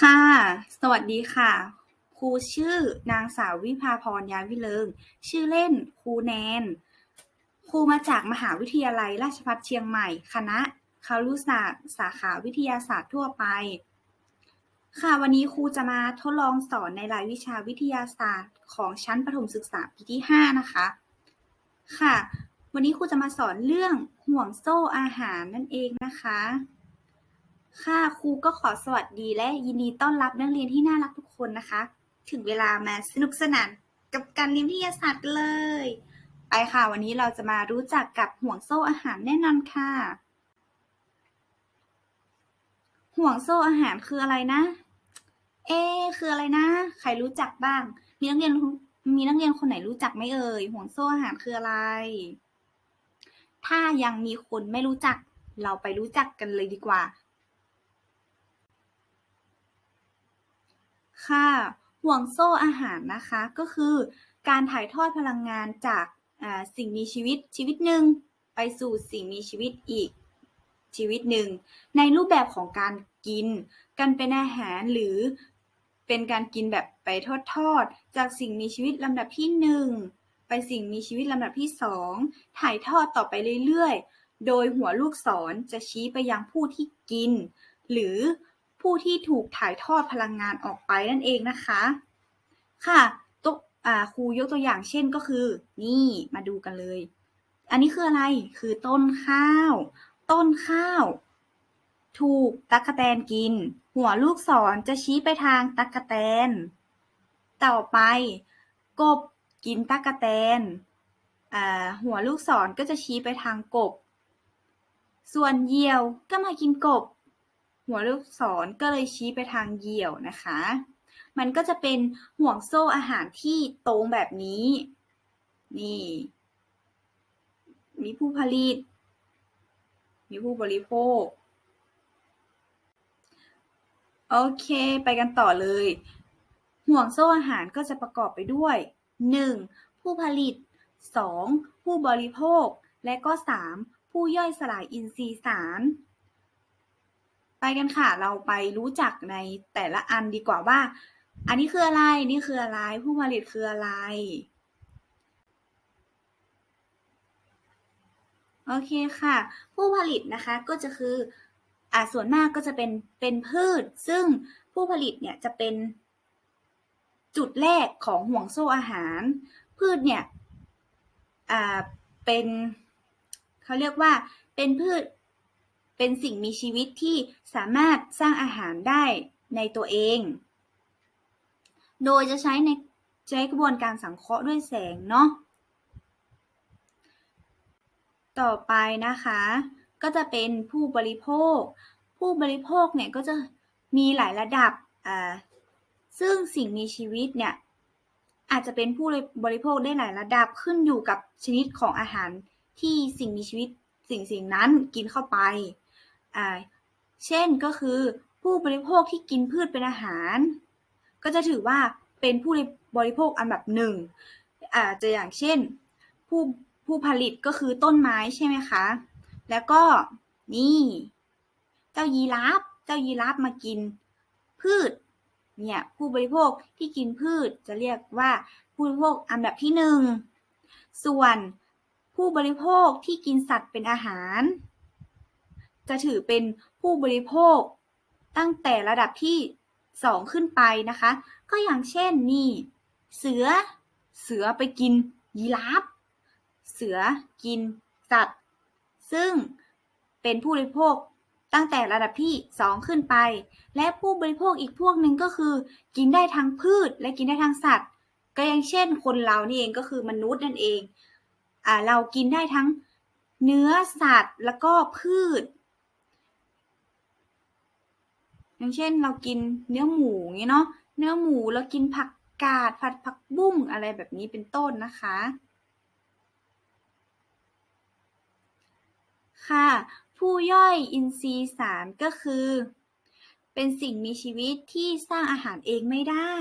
ค่ะ สวัสดีค่ะ ครูชื่อนางสาววิภาพรยาวิเลิง ชื่อเล่นครูแนน ครูมาจากมหาวิทยาลัยราชภัฏเชียงใหม่ คณะคารุศาสตร์ สาขาวิทยาศาสตร์ทั่วไป ค่ะ วันนี้ครูจะมาทดลองสอนในรายวิชาวิทยาศาสตร์ของชั้นประถมศึกษาปีที่ 5 นะคะ ค่ะ วันนี้ครูจะมาสอนเรื่องห่วงโซ่อาหารนั่นเองนะคะ ค่ะครูก็ขอสวัสดีและยินดีต้อนรับนักเรียนที่น่ารักทุกคนนะคะ ถึงเวลามาสนุกสนานกับการเรียนวิทยาศาสตร์กันเลย ไปค่ะวันนี้เราจะมารู้จักกับห่วงโซ่อาหารแน่นอนค่ะ ห่วงโซ่อาหารคืออะไรนะ เอ๊คืออะไรนะ ใครรู้จักบ้าง มีนักเรียนมีนักเรียนคนไหนรู้จักไหมเอ่ยห่วงโซ่อาหารคืออะไร ถ้ายังมีคนไม่รู้จัก เราไปรู้จักกันเลยดีกว่า ค่ะ ห่วงโซ่อาหารนะคะก็คือการถ่ายทอดพลังงานจากสิ่งมีชีวิตชีวิตหนึ่งไปสู่สิ่งมีชีวิตอีกชีวิตหนึ่ง ในรูปแบบของการกินกันเป็นอาหารหรือเป็นการกินแบบไปทอดๆจากสิ่งมีชีวิตลำดับที่หนึ่งไปสิ่งมีชีวิตลำดับที่สองถ่ายทอดต่อไปเรื่อยๆ โดยหัวลูกศรจะชี้ไปยังผู้ที่กิน หรือ ผู้ที่ถูกถ่ายทอดพลังงานออกไปนั่นเองนะคะ ค่ะตัวครูยกตัวอย่างเช่นก็คือ นี่มาดูกันเลย อันนี้คืออะไรคือต้นข้าว ต้นข้าว ถูกตั๊กแตนกิน หัวลูกศรจะชี้ไปทางตั๊กแตน ต่อไป กบกินตั๊กแตนหัวลูกศรก็จะชี้ไปทางกบ ส่วนเหยี่ยวก็มากินกบ หัวลูกศรก็เลยชี้ไปทางเหยี่ยวนะคะ มันก็จะเป็นห่วงโซ่อาหารที่ตรงแบบนี้ นี่ มีผู้ผลิต มีผู้บริโภค โอเค ไปกันต่อเลย ห่วงโซ่อาหารก็จะประกอบไปด้วย 1. ผู้ผลิต 2. ผู้บริโภค และก็ 3. ผู้ย่อยสลายอินทรีย์สาร ไปกันค่ะ เราไปรู้จักในแต่ละอันดีกว่าว่า อันนี้คืออะไร นี่คืออะไร ผู้ผลิตคืออะไร โอเคค่ะ ผู้ผลิตนะคะก็จะคืออ่าส่วนมากก็จะเป็นเป็นพืช ซึ่งผู้ผลิตเนี่ยจะเป็นจุดแรกของห่วงโซ่อาหาร พืชเนี่ยอ่าเป็นเขาเรียกว่าเป็นพืช เป็นสิ่งมีชีวิตที่สามารถสร้างอาหารได้ในตัวเอง โดยจะใช้ในใช้กระบวนการสังเคราะห์ด้วยแสงเนาะ ต่อไปนะคะ ก็จะเป็นผู้บริโภค ผู้บริโภคเนี่ยก็จะมีหลายระดับอ่าซึ่งสิ่งมีชีวิตเนี่ยอาจจะเป็นผู้บริโภคได้หลายระดับขึ้นอยู่กับชนิดของอาหารที่สิ่งมีชีวิตสิ่งสิ่งนั้นกินเข้าไป อ่า เช่นก็คือ ผู้บริโภคที่กินพืชเป็นอาหาร ก็จะถือว่าเป็นผู้บริโภคอันดับหนึ่งอาจจะอย่างเช่น ผู้ผู้ผลิตก็คือต้นไม้ใช่ไหมคะ แล้วก็นี่ เจ้ายีราฟเจ้ายีราฟมากินพืชเนี่ยผู้บริโภคที่กินพืชจะเรียกว่าผู้บริโภคอันดับที่หนึ่งส่วนผู้บริโภคที่กินสัตว์เป็นอาหาร จะถือเป็นผู้บริโภค ตั้งแต่ระดับที่สองขึ้นไปนะคะ ก็อย่างเช่นนี่ เสือ เสือไปกินยีราฟ เสือกินสัตว์ ซึ่งเป็นผู้บริโภคตั้งแต่ระดับที่ 2 ขึ้นไป และผู้บริโภคอีกพวกหนึ่งก็คือ กินได้ทั้งพืชและกินได้ทั้งสัตว์ ก็อย่างเช่น คนเรานี่เองก็คือมนุษย์นั่นเองอ่าเรากินได้ทั้งเนื้อสัตว์แล้วก็พืช อย่างเช่นเรากินเนื้อหมูงเงี้เนาะเนื้อหมูแล้วกินผักกาดผัดผักบุ้งอะไรแบบนี้เป็นต้นนะคะ ค่ะ ผู้ย่อยอินทรีย์สารก็คือ เป็นสิ่งมีชีวิตที่สร้างอาหารเองไม่ได้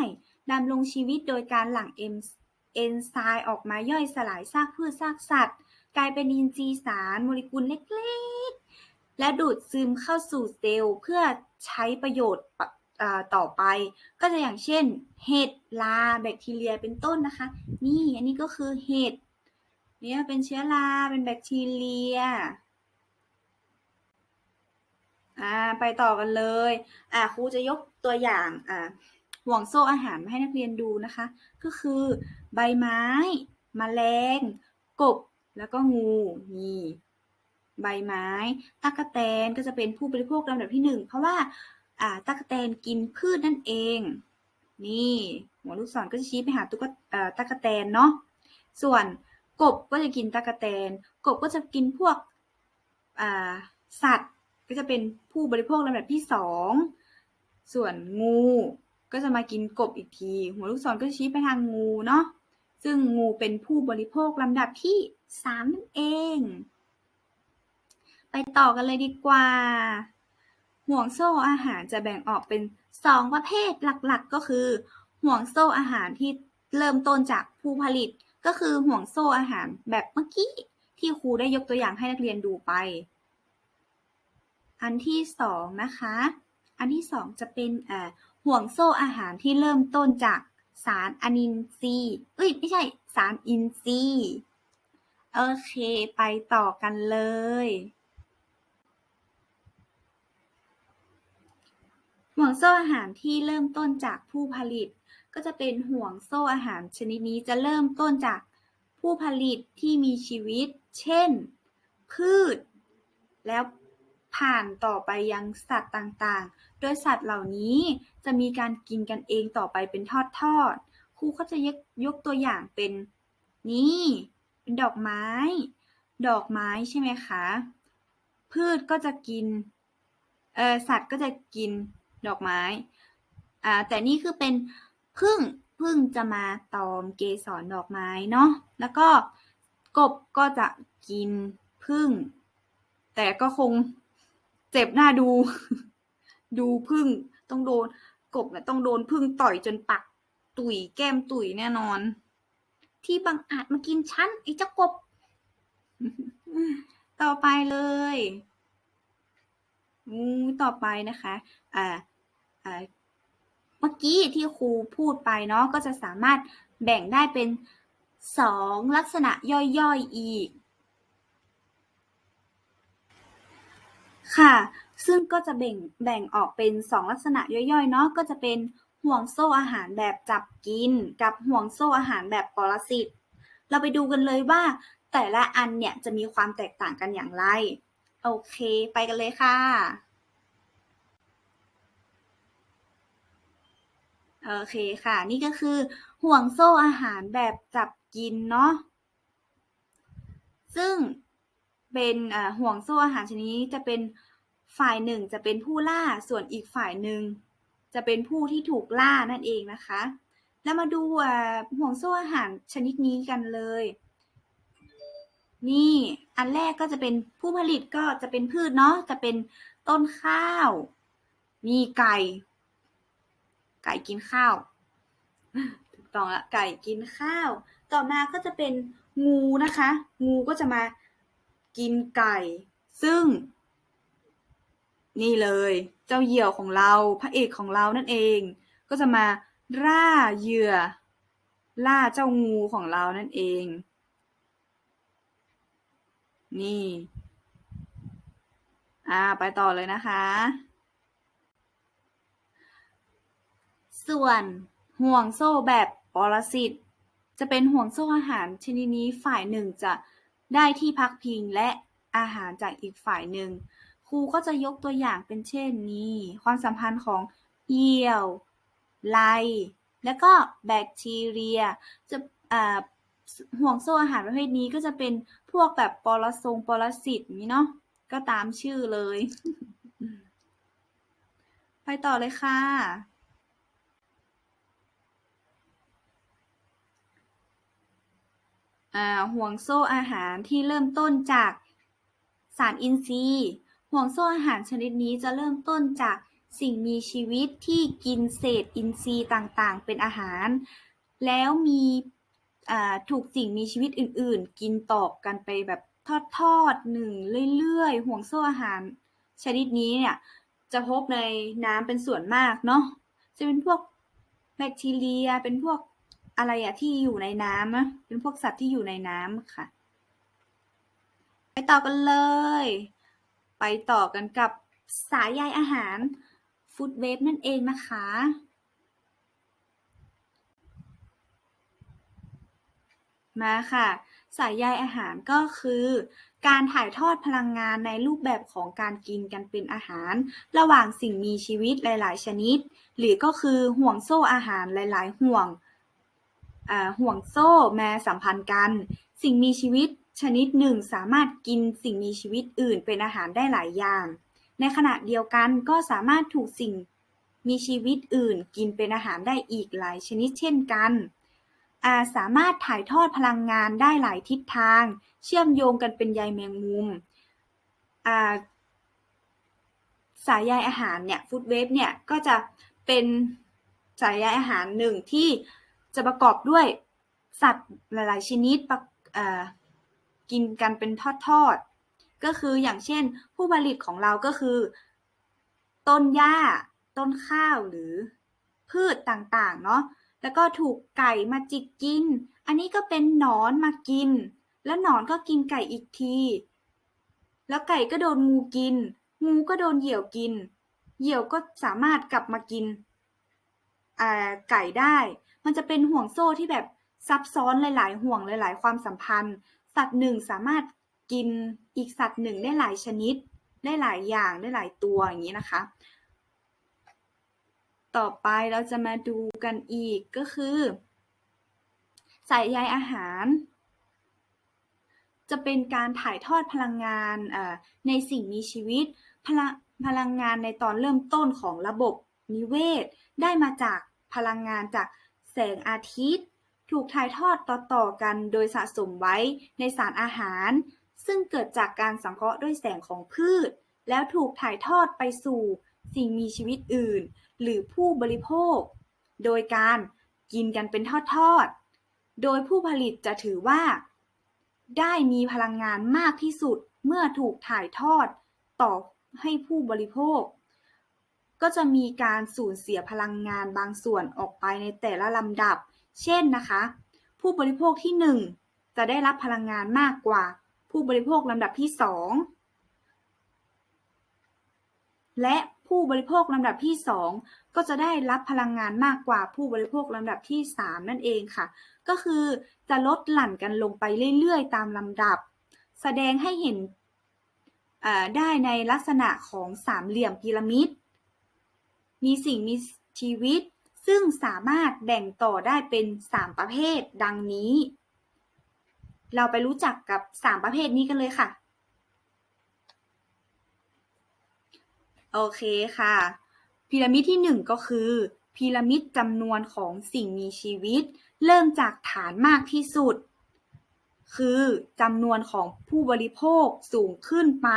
ดำรงชีวิตโดยการหลั่งเอนไซม์ออกมาย่อยสลายซากพืชซากสัตว์ กลายเป็นอินทรีย์สารโมเลกุลเล็ก และดูดซึมเข้าสู่เซลล์เพื่อใช้ประโยชน์ต่อไป ก็จะอย่างเช่น เห็ดลาแบคทีเรียเป็นต้นนะคะ นี่อันนี้ก็คือเห็ดเนี่ยเป็นเชื้อราเป็นแบคทีเรียอ่าไปต่อกันเลยอ่าครูจะยกตัวอย่างอ่าห่วงโซ่อาหารมาให้นักเรียนดูนะคะ ก็คือใบไม้แมลงกบแล้วก็งูนี่ ใบไม้ตั๊กแตนก็จะเป็นผู้บริโภคลำดับที่หนึ่งเพราะว่าอ่าตั๊กแตนกินพืชนั่นเอง นี่หัวลูกศรก็จะชี้ไปหาตุ๊กตาตั๊กแตนเนาะส่วนกบก็จะกินตั๊กแตน กบก็จะกินพวกอ่าสัตว์ก็จะเป็นผู้บริโภคลำดับที่สองส่วนงูก็จะมากินกบอีกที หัวลูกศรก็ชี้ไปทางงูเนาะซึ่งงูเป็นผู้บริโภคลำดับที่สามนั่นเอง ไปต่อกันเลยดีกว่า ห่วงโซ่อาหารจะแบ่งออกเป็นสองประเภทหลักๆ ก็คือ ห่วงโซ่อาหารที่เริ่มต้นจากผู้ผลิต ก็คือห่วงโซ่อาหารแบบเมื่อกี้ที่ครูได้ยกตัวอย่างให้นักเรียนดูไป อันที่สองนะคะ อันที่สองจะเป็นห่วงโซ่อาหารที่เริ่มต้นจากสารอนินทรีย์เอ้ยไม่ใช่สารอินทรีย์โอเค ไปต่อกันเลย ห่วงโซ่อาหารที่เริ่มต้นจากผู้ผลิต ก็จะเป็นห่วงโซ่อาหารชนิดนี้จะเริ่มต้นจากผู้ผลิตที่มีชีวิต เช่น พืช แล้วผ่านต่อไปยังสัตว์ต่างๆ โดยสัตว์เหล่านี้จะมีการกินกันเองต่อไปเป็นทอดๆ ครูก็จะยกยกตัวอย่างเป็นนี่เป็นดอกไม้ ดอกไม้ใช่ไหมคะ พืชก็จะกิน เออสัตว์ก็จะกิน ดอกไม้อ่าแต่นี่คือเป็นพึ่งพึ่งจะมาตอมเกสรดอกไม้เนาะแล้วก็กบก็จะกินพึ่ง แต่ก็คงเจ็บหน้าดู ดูพึ่งต้องโดนกบเนี่ยต้องโดนพึ่งต่อยจนปักตุยแก้มตุยแน่นอน ที่บังอาจมากินฉันไอ้เจ้ากบ ต่อไปเลยงูต่อไปนะคะ อ่าอ่าเมื่อกี้ที่ครูพูดไปเนาะก็จะสามารถแบ่งได้เป็นสองลักษณะย่อยๆอีก ค่ะ ซึ่งก็จะแบ่งแบ่งออกเป็นสองลักษณะย่อยๆเนาะก็จะเป็นห่วงโซ่อาหารแบบจับกิน กับห่วงโซ่อาหารแบบปรสิตเราไปดูกันเลยว่า แต่ละอันเนี่ยจะมีความแตกต่างกันอย่างไร โอเค ไปกันเลยค่ะ โอเคค่ะ นี่ก็คือห่วงโซ่อาหารแบบจับกินเนาะซึ่งเป็นห่วงโซ่อาหารชนิดนี้จะเป็นฝ่ายหนึ่งจะเป็นผู้ล่าส่วนอีกฝ่ายหนึ่งจะเป็นผู้ที่ถูกล่านั่นเองนะคะ แล้วมาดูห่วงโซ่อาหารชนิดนี้กันเลย นี่อันแรกก็จะเป็นผู้ผลิตก็จะเป็นพืชเนาะจะเป็นต้นข้าว มีไก่ ก่กินข้าว ถูกต้องละไก่กินข้าว ต่อมาก็จะเป็นงูนะคะ งูก็จะมากินไก่ ซึ่ง นี่เลย เจ้าเหยี่ยวของเราพระเอกของเรานั่นเอง ก็จะมาล่าเหยื่อ ล่าเจ้างูของเรานั่นเอง นี่ อ่า ไปต่อเลยนะคะ ส่วนห่วงโซ่แบบปรสิตจะเป็นห่วงโซ่อาหารชนิดนี้ฝ่ายหนึ่งจะได้ที่พักพิงและอาหารจากอีกฝ่ายหนึ่ง ครูก็จะยกตัวอย่างเป็นเช่นนี้ ความสัมพันธ์ของเหยี่ยว ไล และก็แบคทีเรีย จะห่วงโซ่อาหารประเภทนี้ก็จะเป็นพวกแบบปรทรงปรสิตนี้เนาะก็ตามชื่อเลย ไปต่อเลยค่ะ ห่วงโซ่อาหารที่เริ่มต้นจากสารอินทรีย์ ห่วงโซ่อาหารชนิดนี้จะเริ่มต้นจากสิ่งมีชีวิตที่กินเศษอินทรีย์ต่างๆ เป็นอาหาร แล้วมีถูกสิ่งมีชีวิตอื่นๆ กินต่อกันไปแบบทอดๆหนึ่งเรื่อยๆ ห่วงโซ่อาหาร ชนิดนี้เนี่ยจะพบในน้ำเป็นส่วนมากเนาะจะเป็นพวกแบคทีเรีย เป็นพวก อะไรอะที่อยู่ในน้ำนะเป็นพวกสัตว์ที่อยู่ในน้ำค่ะ ไปต่อกันเลย ไปต่อกันกับสายใยอาหารฟู้ดเวฟนั่นเองนะคะ มาค่ะ สายใยอาหารก็คือการถ่ายทอดพลังงานในรูปแบบของการกินกันเป็นอาหาร ระหว่างสิ่งมีชีวิตหลาย ๆ ชนิด หรือก็คือห่วงโซ่อาหารหลาย ๆ ห่วง ห่วงโซ่แม้สัมพันธ์กัน สิ่งมีชีวิตชนิดหนึ่งสามารถกินสิ่งมีชีวิตอื่นเป็นอาหารได้หลายอย่าง ในขณะเดียวกันก็สามารถถูกสิ่งมีชีวิตอื่นกินเป็นอาหารได้อีกหลายชนิดเช่นกันสามารถถ่ายทอดพลังงานได้หลายทิศทาง เชื่อมโยงกันเป็นใยแมงมุมสายใยอาหารเนี่ยฟู้ดเวฟเนี่ยก็จะเป็นสายใยอาหารหนึ่งที่ จะประกอบด้วยสัตว์หลายๆ ชนิดกินกันเป็นทอดๆ ก็คืออย่างเช่น ผู้ผลิตของเราก็คือ ต้นหญ้า ต้นข้าวหรือพืชต่างๆ เนาะแล้วก็ถูกไก่มาจิกกิน อันนี้ก็เป็นหนอนมากิน แล้วหนอนก็กินไก่อีกที แล้วไก่ก็โดนงูกิน งูก็โดนเหยี่ยวกิน เหยี่ยวก็สามารถกลับมากินไก่ได้ มันจะเป็นห่วงโซ่ที่แบบซับซ้อนหลาย ๆ ห่วงหลาย ๆ ความสัมพันธ์ สัตว์หนึ่งสามารถกินอีกสัตว์หนึ่งได้หลายชนิด ได้หลายอย่างได้หลายตัวอย่างนี้นะคะ ต่อไปเราจะมาดูกันอีกก็คือสายใยอาหาร จะเป็นการถ่ายทอดพลังงานในสิ่งมีชีวิตพลังพลังงานในตอนเริ่มต้นของระบบนิเวศ ได้มาจากพลังงานจาก แสงอาทิตย์ ถูกถ่ายทอดต่อๆกันโดยสะสมไว้ในสารอาหาร ซึ่งเกิดจากการสังเคราะห์ด้วยแสงของพืช แล้วถูกถ่ายทอดไปสู่สิ่งมีชีวิตอื่น หรือผู้บริโภค โดยการกินกันเป็นทอดๆ โดยผู้ผลิตจะถือว่า ได้มีพลังงานมากที่สุดเมื่อถูกถ่ายทอดต่อให้ผู้บริโภค ก็จะมีการสูญเสียพลังงานบางส่วนออกไปในแต่ละลำดับ เช่นนะคะ ผู้บริโภคที่ 1 จะได้รับพลังงานมากกว่า ผู้บริโภคลำดับที่ 2 และผู้บริโภคลำดับที่ 2 ก็จะได้รับพลังงานมากกว่าผู้บริโภคลำดับที่ 3 นั่นเองค่ะ ก็คือจะลดหลั่นกันลงไปเรื่อยๆ ตามลำดับ แสดงให้เห็นได้ในลักษณะของสามเหลี่ยมพีระมิด มีสิ่งมีชีวิต ซึ่งสามารถแบ่งต่อได้เป็น 3 ประเภท ดังนี้ เราไปรู้จักกับ 3 ประเภทนี้กันเลยค่ะ โอเคค่ะ พีระมิดที่หนึ่งก็คือ พีระมิดจำนวนของสิ่งมีชีวิต เริ่มจากฐานมากที่สุด คือจำนวนของผู้บริโภคสูงขึ้นไป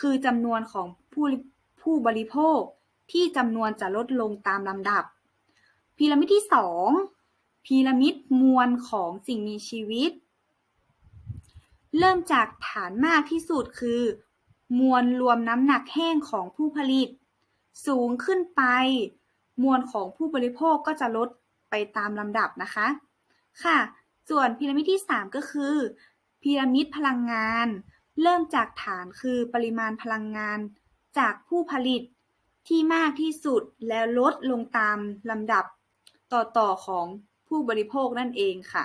คือจำนวนของผู้ผู้บริโภค ที่จำนวนจะลดลงตามลำดับ พีระมิดที่สองพีระมิดมวลของสิ่งมีชีวิต เริ่มจากฐานมากที่สุดคือ มวลรวมน้ำหนักแห้งของผู้ผลิต สูงขึ้นไป มวลของผู้บริโภคก็จะลดไปตามลำดับนะคะ ค่ะ ส่วนพีระมิดที่ 3 ก็คือ พีระมิดพลังงาน เริ่มจากฐานคือปริมาณพลังงานจากผู้ผลิต ที่มากที่สุดแล้วลดลงตามลำดับต่อ ๆ ของผู้บริโภคนั่นเองค่ะ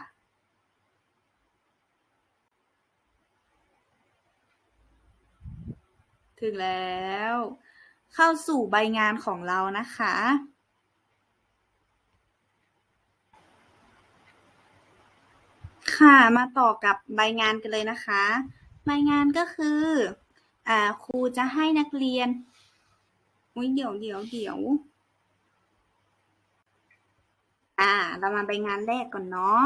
ถึงแล้ว เข้าสู่ใบงานของเรานะคะ ค่ะมาต่อกับใบงานกันเลยนะคะ ใบงานก็คืออครูจะให้นักเรียน อุ้ยเดี๋ยวเดี๋ยวเดี๋ยว อ่า เรามาใบงานแรกก่อนเนาะ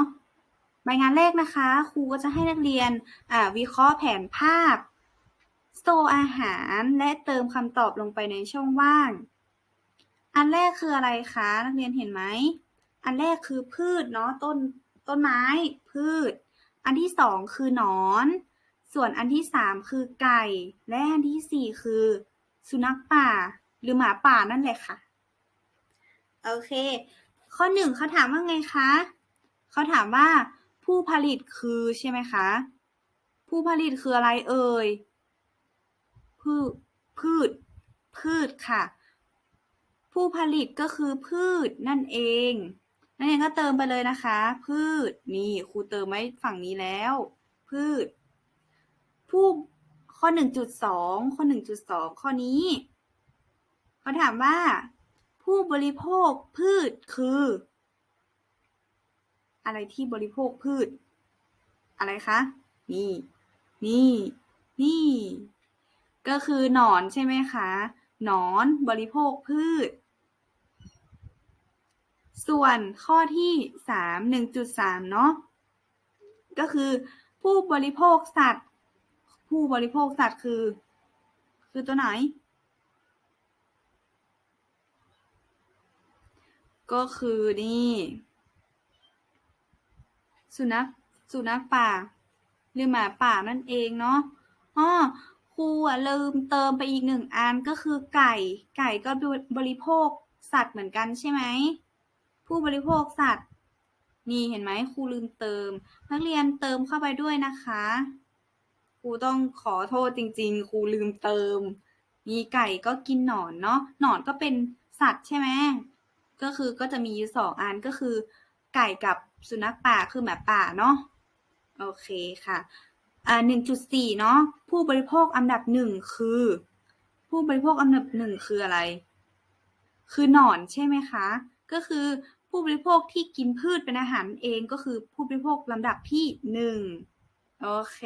ใบงานแรกนะคะ ครูก็จะให้นักเรียนอ่าวิเคราะห์แผนภาพโซอาหารและเติมคำตอบลงไปในช่องว่าง อันแรกคืออะไรคะ นักเรียนเห็นไหม อันแรกคือพืชเนาะต้นต้นไม้ พืช อันที่สองคือหนอน ส่วนอันที่สามคือไก่ และอันที่สี่คือ สุนัขป่า หรือหมาป่านั่นแหละค่ะ โอเค ข้อหนึ่งเขาถามว่าไงคะเขาถามว่าผู้ผลิตคือใช่ไหมคะ ผู้ผลิตคืออะไรเอ่ยพืชพืช พืชค่ะ ผู้ผลิตก็คือพืชนั่นเองนั่นเองก็เติมไปเลยนะคะ พืชนี่ครูเติมไว้ฝั่งนี้แล้ว พืช ผู้ข้อหนึ่งจุดสองข้อหนึ่งจุดสองข้อนี้ เขาถามว่า ผู้บริโภคพืชคือ อะไรที่บริโภคพืช อะไรคะ นี่ นี่ นี่ ก็คือหนอนใช่ไหมคะ หนอนบริโภคพืช ส่วนข้อที่สามหนึ่งจุดสามเนาะ ก็คือผู้บริโภคสัตว์ ผู้บริโภคสัตว์คือ คือตัวไหน ก็คือนี่ สุนัขสุนัขป่า หรือหมาป่านั่นเองเนาะอ๋อครูอะลืมเติมไปอีกหนึ่งอันก็คือไก่ ไก่ก็บริโภคสัตว์เหมือนกันใช่ไหม ผู้บริโภคสัตว์ นี่เห็นไหมครูลืมเติม นักเรียนเติมเข้าไปด้วยนะคะครูต้องขอโทษจริง ๆครูลืมเติม มีไก่ก็กินหนอนเนาะหนอนก็เป็นสัตว์ใช่ไหม ก็คือก็จะมียูสองอันก็คือ ไก่กับสุนัขป่าคือหมาป่าเนาะโอเคค่ะอ่าหนึ่งจุดสี่เนาะผู้บริโภคอันดับหนึ่งคือ ผู้บริโภคอันดับหนึ่งคืออะไร คือหนอนใช่ไหมคะ ก็คือผู้บริโภคที่กินพืชเป็นอาหารเองก็คือผู้บริโภคลำดับที่หนึ่งโอเค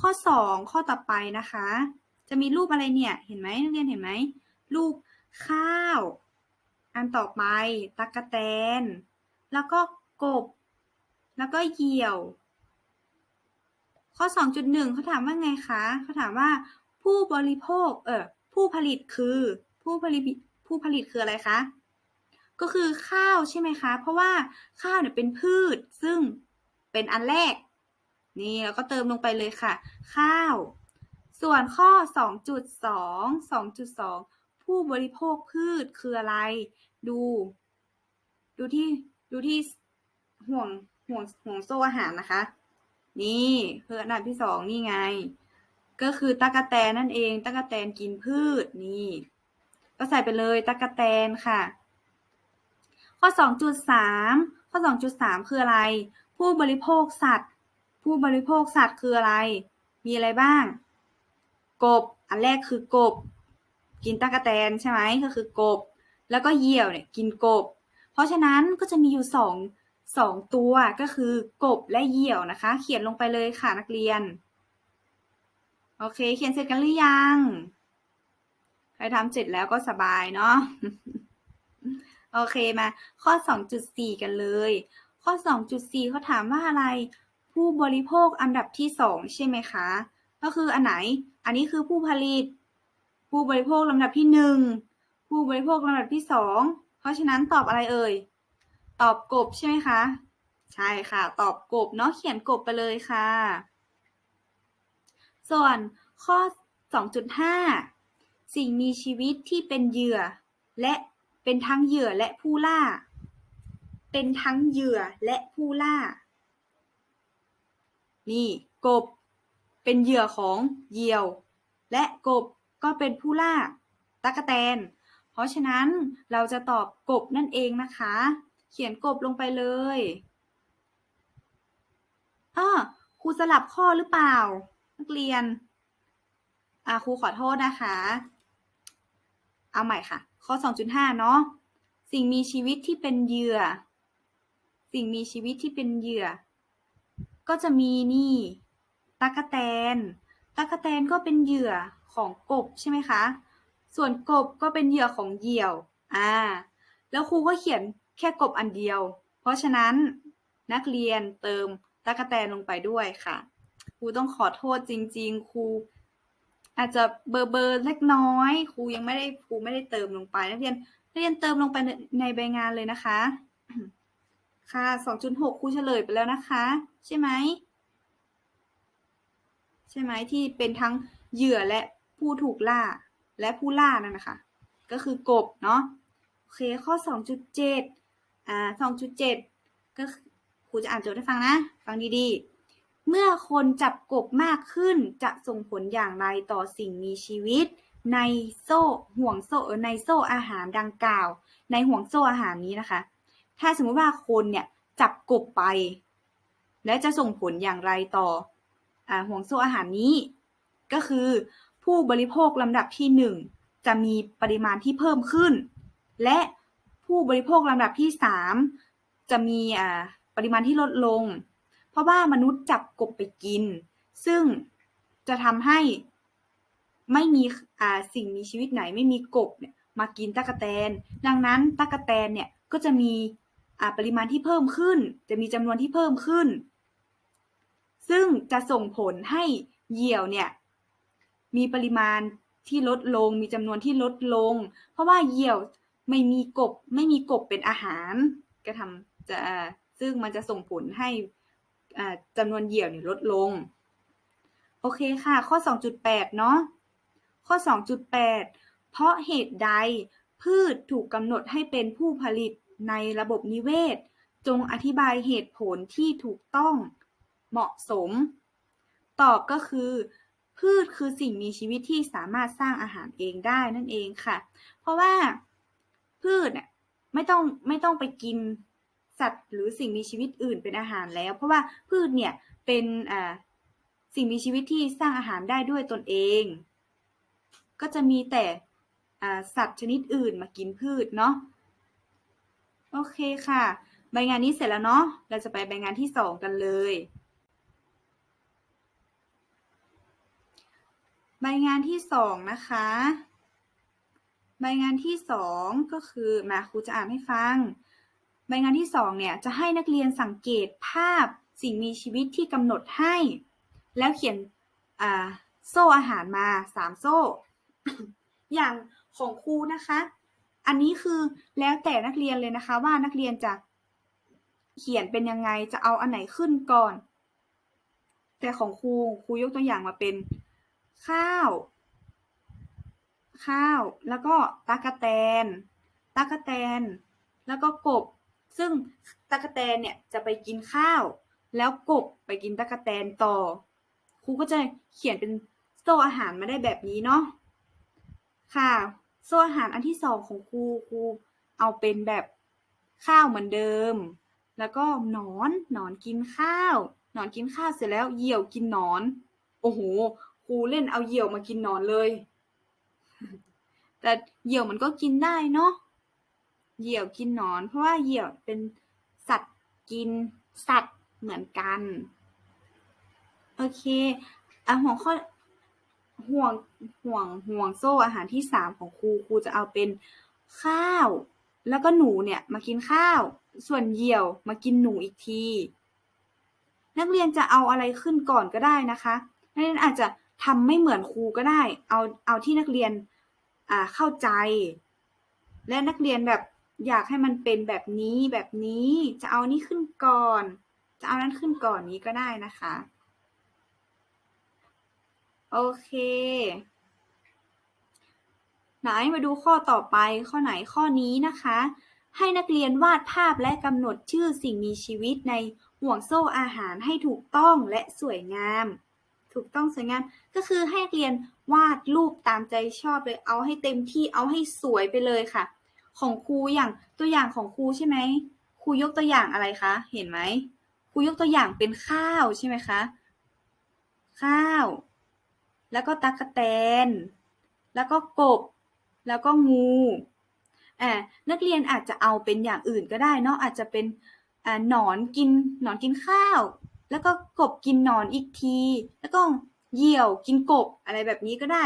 ข้อสองข้อต่อไปนะคะ จะมีรูปอะไรเนี่ย เห็นไหมนักเรียนเห็นไหมรูปข้าว อันต่อไปตะกะแตน แล้วก็กบ แล้วก็เหยี่ยว ข้อ 2.1เขาถามว่าไงคะเขาถามว่า ผู้บริโภค เออผู้ผลิตคือ ผู้ผลิตผู้ผลิตคืออะไรคะ ก็คือข้าวใช่ไหมคะ เพราะว่าข้าวเนี่ยเป็นพืช ซึ่งเป็นอันแรก นี่เราก็เติมลงไปเลยค่ะ ข้าว ส่วนข้อ 2.2 2.2 ผู้บริโภคพืชคืออะไร ดู ดูที่ดูที่ห่วงห่วงห่วงโซ่อาหารนะคะ นี่คืออันดับที่สองนี่ไง ก็คือตะกะแตนนั่นเองตะกะแตนกินพืชนี่ ก็ใส่ไปเลยตะกะแตนค่ะ ข้อ 2.3 ข้อ 2.3 คืออะไร ผู้บริโภคสัตว์ ผู้บริโภคสัตว์คืออะไร มีอะไรบ้าง กบ อันแรกคือกบ กินตะกะแตนใช่ไหมก็คือกบ แล้วก็เหยี่ยวเนี่ยกินกบ เพราะฉะนั้นก็จะมีอยู่สองสองตัวก็คือกบและเหยี่ยวนะคะ เขียนลงไปเลยค่ะนักเรียน โอเค เขียนเสร็จกันหรือยัง ใครทำเสร็จแล้วก็สบายเนาะโอเคมา ข้อ 2.4 กันเลย ข้อ 2.4เขาถามว่าอะไร ผู้บริโภคอันดับที่สองใช่ไหมคะ ก็คืออันไหน อันนี้คือผู้ผลิต ผู้บริโภคลำดับที่หนึ่งผู้บริโภคลำดับที่สองเพราะฉะนั้นตอบอะไรเอ่ย ตอบกบใช่ไหมคะ ใช่ค่ะ ตอบกบเนาะเขียนกบไปเลยค่ะ ส่วนข้อ 2.5 สิ่งมีชีวิตที่เป็นเหยื่อ และเป็นทั้งเหยื่อและผู้ล่า เป็นทั้งเหยื่อและผู้ล่า นี่กบ เป็นเหยื่อของเหยี่ยว และกบ ก็เป็นผู้ล่าตะกะแตน เพราะฉะนั้นเราจะตอบกบนั่นเองนะคะ เขียนกบลงไปเลยอ้อครูสลับข้อหรือเปล่า นักเรียนอ่าครูขอโทษนะคะ เอาใหม่ค่ะ ข้อ 2.5 เนาะสิ่งมีชีวิตที่เป็นเหยื่อ สิ่งมีชีวิตที่เป็นเหยื่อ ก็จะมีนี่ตะกะแตนตะกะแตนก็เป็นเหยื่อ ของกบใช่ไหมคะ ส่วนกบก็เป็นเหยื่อของเหยี่ยว อ่า แล้วครูก็เขียนแค่กบอันเดียว เพราะฉะนั้นนักเรียนเติมตะกะแตนลงไปด้วยค่ะ ครูต้องขอโทษจริง ๆ ครูอาจจะเบอร์เบอร์เล็กน้อย ครูยังไม่ได้ครูไม่ได้เติมลงไป นักเรียนนักเรียนเติมลงไปในใบงานเลยนะคะ ค่ะ 2.6 ครูเฉลยไปแล้วนะคะ ใช่ไหม ใช่ไหมที่เป็นทั้งเหยื่อและ ผู้ถูกล่าและผู้ล่านั่นนะคะ ก็คือกบเนาะโอเคข้อ 2.7อ่า2.7 ก็คือครูจะอ่านโจทย์ให้ฟังนะ ฟังดีๆ เมื่อคนจับกบมากขึ้นจะส่งผลอย่างไรต่อสิ่งมีชีวิต ในโซ่ห่วงโซ่ในโซ่อาหารดังกล่าว ในห่วงโซ่อาหารนี้นะคะ ถ้าสมมติว่าคนเนี่ยจับกบไป และจะส่งผลอย่างไรต่ออห่วงโซ่อาหารนี้ ก็คือ ผู้บริโภคลำดับที่หนึ่งจะมีปริมาณที่เพิ่มขึ้น และผู้บริโภคลำดับที่สามจะมีปริมาณที่ลดลง เพราะว่ามนุษย์จับกบไปกิน ซึ่งจะทำให้ไม่มีสิ่งมีชีวิตไหนไม่มีกบเนี่ยมากินตะกแตน ดังนั้นตะกแตนเนี่ยก็จะมีปริมาณที่เพิ่มขึ้น จะมีจำนวนที่เพิ่มขึ้น ซึ่งจะส่งผลให้เหยี่ยวเนี่ย มีปริมาณที่ลดลง มีจำนวนที่ลดลง เพราะว่าเหยี่ยวไม่มีกบ ไม่มีกบเป็นอาหารก็ทำจะซึ่งมันจะส่งผลให้จำนวนเหยี่ยวเนี่ยลดลง โอเคค่ะ ข้อ 2.8 เนาะข้อ 2.8 เพราะเหตุใดพืชถูกกำหนดให้เป็นผู้ผลิตในระบบนิเวศ จงอธิบายเหตุผลที่ถูกต้องเหมาะสม ตอบก็คือ พืชคือสิ่งมีชีวิตที่สามารถสร้างอาหารเองได้นั่นเองค่ะ เพราะว่าพืชเนี่ยไม่ต้องไม่ต้องไปกินสัตว์หรือสิ่งมีชีวิตอื่นเป็นอาหารแล้ว เพราะว่าพืชเนี่ยเป็นอ่าสิ่งมีชีวิตที่สร้างอาหารได้ด้วยตนเอง ก็จะมีแต่สัตว์ชนิดอื่นมากินพืชเนาะโอเคค่ะ ใบงานนี้เสร็จแล้วเนาะเราจะไปใบงานที่สองกันเลย ใบงานที่สองนะคะ ใบงานที่สองก็คือมาครูจะอ่านให้ฟัง ใบงานที่สองเนี่ยจะให้นักเรียนสังเกตภาพสิ่งมีชีวิตที่กำหนดให้ แล้วเขียนโซ่อาหารมาสามโซ่ อย่างของครูนะคะ อันนี้คือแล้วแต่นักเรียนเลยนะคะว่านักเรียนจะเขียนเป็นยังไงจะเอาอันไหนขึ้นก่อน แต่ของครูครูยกตัวอย่างมาเป็น ข้าว ข้าว แล้วก็ตากะแตนตากะแตน แล้วก็กบ ซึ่งตากะแตนเนี่ยจะไปกินข้าว แล้วกบไปกินตากะแตนต่อ ครูก็จะเขียนเป็นโซ่อาหารมาได้แบบนี้เนาะ ค่ะ โซ่อาหารอันที่สองของครูครูเอาเป็นแบบข้าวเหมือนเดิม แล้วก็หนอน หนอนกินข้าว หนอนกินข้าวเสร็จแล้วเหยี่ยวกินหนอน โอ้โห ครูเล่นเอาเหยี่ยวมากินหนอนเลย แต่เหยี่ยวมันก็กินได้เนาะเหยี่ยวกินหนอน เพราะว่าเหยี่ยวเป็นสัตว์กินสัตว์เหมือนกัน โอเคอะหัวข้อห่วงห่วงห่วงโซ่อาหารที่สามของครูครูจะเอาเป็นข้าว แล้วก็หนูเนี่ยมากินข้าว ส่วนเหยี่ยวมากินหนูอีกที นักเรียนจะเอาอะไรขึ้นก่อนก็ได้นะคะนักเรียนอาจจะ ทำไม่เหมือนครูก็ได้ เอาเอาที่นักเรียนอ่าเข้าใจ และนักเรียนแบบอยากให้มันเป็นแบบนี้แบบนี้ จะเอานี่ขึ้นก่อน จะเอานั้นขึ้นก่อนนี้ก็ได้นะคะ โอเค ไหนมาดูข้อต่อไปข้อไหนข้อนี้นะคะ ให้นักเรียนวาดภาพและกำหนดชื่อสิ่งมีชีวิตในห่วงโซ่อาหารให้ถูกต้องและสวยงาม ถูกต้องสวยงามก็คือให้เรียนวาดรูปตามใจชอบเลยเอาให้เต็มที่เอาให้สวยไปเลยค่ะ ของครูอย่างตัวอย่างของครูใช่ไหมครูยกตัวอย่างอะไรคะเห็นไหมครูยกตัวอย่างเป็นข้าวใช่ไหมคะข้าว แล้วก็ตั๊กแตน แล้วก็กบ แล้วก็งูอ่านักเรียนอาจจะเอาเป็นอย่างอื่นก็ได้เนาะอาจจะเป็นอ่าหนอนกินหนอนกินข้าว แล้วก็กบกินหนอนอีกที แล้วก็เหยี่ยวกินกบอะไรแบบนี้ก็ได้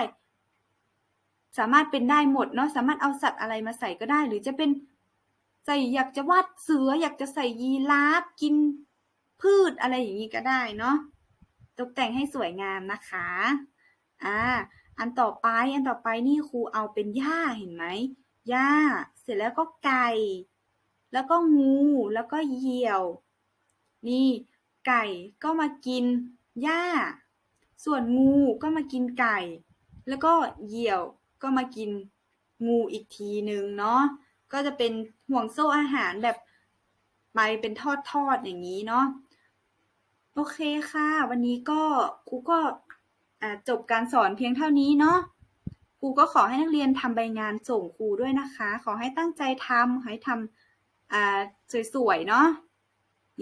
สามารถเป็นได้หมดเนาะสามารถเอาสัตว์อะไรมาใส่ก็ได้ หรือจะเป็นใส่อยากจะวาดเสือ อยากจะใส่ยีราฟกินพืชอะไรอย่างนี้ก็ได้เนาะตกแต่งให้สวยงามนะคะอ่าอันต่อไปอันต่อไปนี่ครูเอาเป็นหญ้าเห็นไหมหญ้า เสร็จแล้วก็ไก่ แล้วก็งูแล้วก็เหยี่ยว นี่ ไก่ก็มากินหญ้า ส่วนงูก็มากินไก่ แล้วก็เหยี่ยวก็มากินงูอีกทีหนึ่งเนาะ ก็จะเป็นห่วงโซ่อาหารแบบไปเป็นทอดๆอย่างนี้เนาะ โอเคค่ะ วันนี้ก็ครูก็จบการสอนเพียงเท่านี้เนาะครูก็ขอให้นักเรียนทำใบงานส่งครูด้วยนะคะ ขอให้ตั้งใจทำขอให้ทำสวยๆเนาะ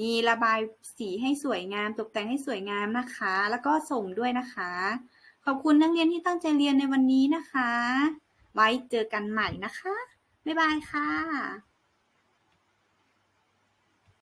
นี่ระบายสีให้สวยงาม ตกแต่งให้สวยงามนะคะ แล้วก็ส่งด้วยนะคะ ขอบคุณนักเรียนที่ตั้งใจเรียนในวันนี้นะคะ ไว้เจอกันใหม่นะคะ บ๊ายบายค่ะ